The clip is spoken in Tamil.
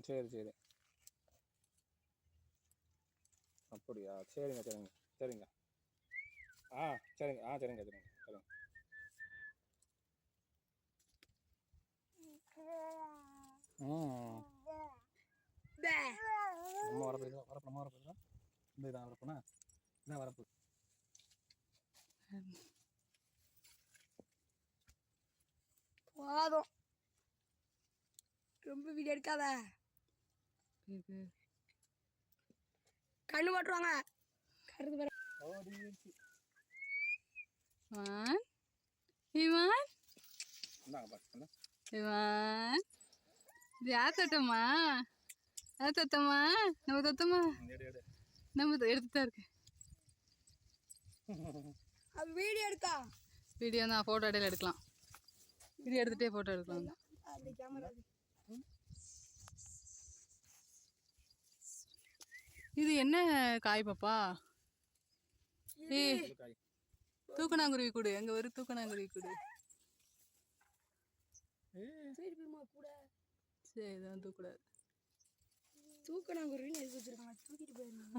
சரி சரி. அப்படியா? சரிங்க சரிங்க சரிங்க. ஆ சரிங்க ஆ சரிங்க சரிங்க சரிங்க. அம்மா வரப்பு இது வரப்பு அம்மா வரப்பு இதுதான் இந்த இதான் வரப்புனா இதான் வரப்பு போதும். ரொம்ப வீடியோ எடுக்காத. கண்ணு போட்டுருவாங்க கருது இவான். இவான். இவான். யார் தத்தம்மா நம்ம எடு நம்ம த- எடுத்துட்டு தான் இருக்கு. வீடியோ எடுக்கா வீடியோ தான் ஃபோட்டோ இடையில எடுக்கலாம். வீடியோ எடுத்துகிட்டே ஃபோட்டோ எடுக்கலாம். அந்த இது என்ன காய் பாப்பா? காய் தூக்கணாங்குருவி கொடு. எங்க ஒரு தூக்கணாங்குருவி கொடு. சரி இதான் தூக்கூடாது தூக்க நாங்கள் ஒரு எதுக்கு வச்சிருக்காங்க. தூக்கிட்டு போயிருந்தாங்க